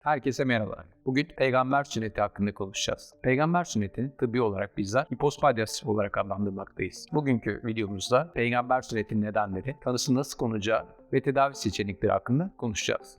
Herkese merhaba. Bugün peygamber sünneti hakkında konuşacağız. Peygamber sünnetini tıbbi olarak bizler hipospadias olarak adlandırmaktayız. Bugünkü videomuzda peygamber sünnetinin nedenleri, tanısı nasıl konacağı ve tedavi seçenekleri hakkında konuşacağız.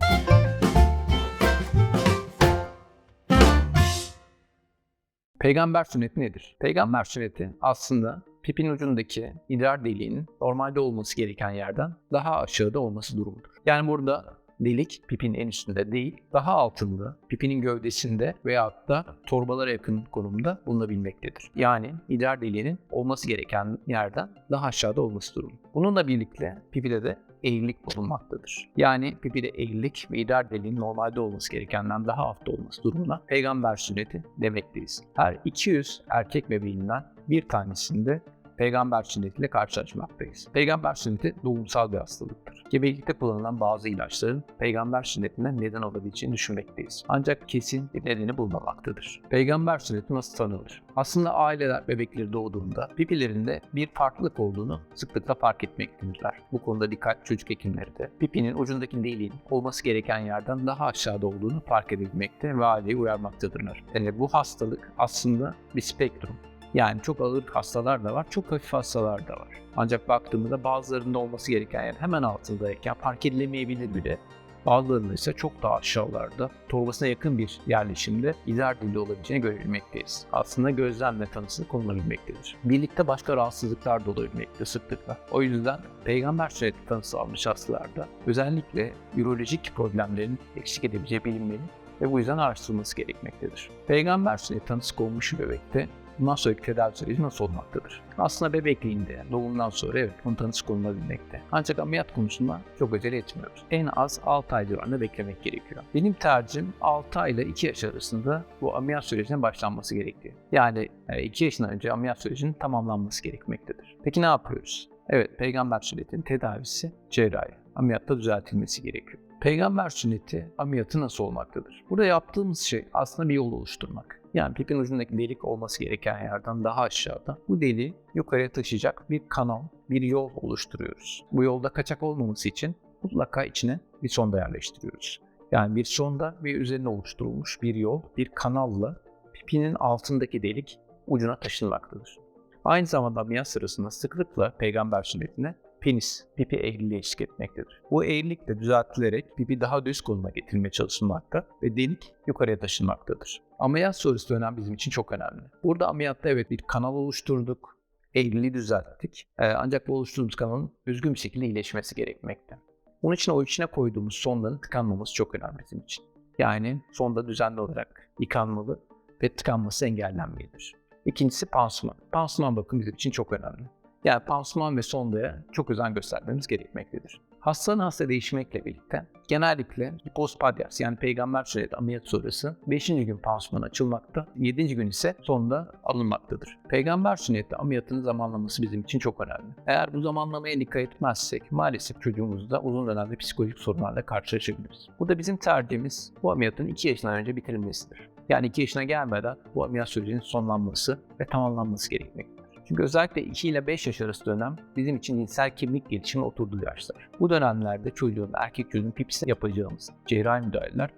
Peygamber sünneti nedir? Peygamber sünneti aslında pipin ucundaki idrar deliğinin normalde olması gereken yerden daha aşağıda olması durumudur. Yani burada delik pipin en üstünde değil, daha altında, pipinin gövdesinde veyahut da torbalara yakın konumda bulunabilmektedir. Yani idrar deliğinin olması gereken yerden daha aşağıda olması durumu. Bununla birlikte pipide de eğrilik bulunmaktadır. Yani pipide eğrilik ve idrar deliğinin normalde olması gerekenden daha altta olması durumuna peygamber sünneti demekteyiz. Her 200 erkek bebeğinden bir tanesinde peygamber sünnetiyle karşılaşmaktayız. Peygamber sünneti doğumsal bir hastalıktır. Gebelikte kullanılan bazı ilaçların peygamber sünnetinden neden olabileceğini düşünmekteyiz. Ancak kesin bir nedeni bulunmamaktadır. Peygamber sünneti nasıl tanınır? Aslında aileler bebekleri doğduğunda pipilerinde bir farklılık olduğunu sıklıkla fark etmektedirler. Bu konuda dikkat çocuk hekimleri de pipinin ucundaki deliğin olması gereken yerden daha aşağıda olduğunu fark edebilmekte ve aileyi uyarmaktadırlar. Yani bu hastalık aslında bir spektrum. Yani çok ağır hastalar da var, çok hafif hastalar da var. Ancak baktığımızda bazılarında olması gereken yer hemen altındayken fark edilemeyebilir bile. Bazılarında ise çok daha aşağılarda, torbasına yakın bir yerleşimde idrar dili olabileceğini görebilmekteyiz. Aslında gözlemle tanısı konulabilmektedir. Birlikte başka rahatsızlıklar da olabilmekte sıklıkla. O yüzden peygamber sünneti tanısı almış hastalarda özellikle ürolojik problemlerin eksik edebileceği bilinmeli ve bu yüzden araştırılması gerekmektedir. Peygamber sünneti tanısı konmuş bebekte bundan sonraki tedavi süreci nasıl olmaktadır? Aslında bebekliğinde, doğumdan sonra evet bunun tanısı konulabilmekte. Ancak ameliyat konusunda çok acele etmiyoruz. En az 6 ay civarında beklemek gerekiyor. Benim tercihim 6 ay ile 2 yaş arasında bu ameliyat sürecine başlanması gerekiyor. Yani 2 yaşından önce ameliyat sürecinin tamamlanması gerekmektedir. Peki ne yapıyoruz? Evet, peygamber sünnetinin tedavisi cerrahi. Ameliyatta düzeltilmesi gerekiyor. Peygamber sünneti ameliyatı nasıl olmaktadır? Burada yaptığımız şey aslında bir yol oluşturmak. Yani pipin ucundaki delik olması gereken yerden daha aşağıda bu deliği yukarıya taşıyacak bir kanal, bir yol oluşturuyoruz. Bu yolda kaçak olmaması için mutlaka içine bir sonda yerleştiriyoruz. Yani bir sonda ve üzerine oluşturulmuş bir yol, bir kanalla pipinin altındaki delik ucuna taşınmaktadır. Aynı zamanda ameliyat sırasında sıklıkla peygamber sünnetine penis, pipi eğriliğe eşlik etmektedir. Bu eğrilik de düzeltilerek pipi daha düz konuma getirilmeye çalışılmakta ve delik yukarıya taşınmaktadır. Ameliyat sonrası dönem bizim için çok önemli. Burada ameliyatta evet bir kanal oluşturduk, eğriliği düzelttik. Ee, ancak bu oluşturduğumuz kanalın düzgün bir şekilde iyileşmesi gerekmekte. Bunun için o içine koyduğumuz sonların tıkanmaması çok önemli bizim için. Yani sonda düzenli olarak yıkanmalı ve tıkanması engellenmelidir. İkincisi pansuman. Pansuman bakım bizim için çok önemli. Yani pansuman ve sondaya çok özen göstermemiz gerekmektedir. Hastanın hasta değişmekle birlikte genellikle hipospadias yani peygamber sünneti ameliyat sonrası 5. gün pansuman açılmakta, 7. gün ise sonda alınmaktadır. Peygamber sünneti ameliyatının zamanlaması bizim için çok önemli. Eğer bu zamanlamaya dikkat etmezsek maalesef çocuğumuzda uzun dönemde psikolojik sorunlarla karşılaşabiliriz. Burada bizim tercihimiz bu ameliyatın 2 yaşından önce bitirilmesidir. Yani 2 yaşına gelmeden bu ameliyat sürecinin sonlanması ve tamamlanması gerekmektedir. Çünkü özellikle 2 ile 5 yaş arası dönem bizim için cinsel kimlik gelişimi oturduğu yaşlar. Bu dönemlerde çocuğun, erkek çocuğun pipisine yapacağımız cerrahi müdahaleler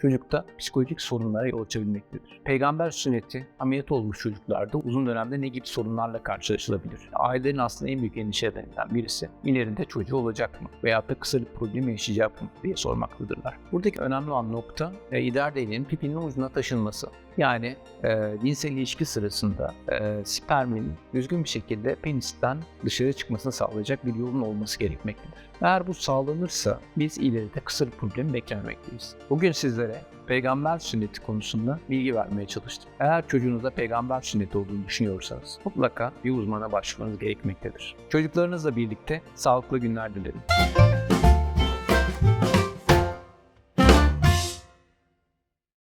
çocukta psikolojik sorunlara yol açabilmektedir. Peygamber sünneti ameliyat olmuş çocuklarda uzun dönemde ne gibi sorunlarla karşılaşılabilir? Ailelerin aslında en büyük endişelerinden birisi ileride çocuğu olacak mı? Veyahut da kısa bir problem yaşayacak mı diye sormaktadırlar. Buradaki önemli olan nokta e, idrar deliğinin pipinin ucuna taşınması. Yani e, cinsel ilişki sırasında e, spermin düzgün bir şekilde penisten dışarı çıkmasını sağlayacak bir yolun olması gerekmektedir. Eğer bu sağlanırsa biz ileride kısa bir problem beklememekteyiz. Bugün sizlere peygamber sünneti konusunda bilgi vermeye çalıştım. Eğer çocuğunuzda peygamber sünneti olduğunu düşünüyorsanız mutlaka bir uzmana başvurmanız gerekmektedir. Çocuklarınızla birlikte sağlıklı günler dilerim.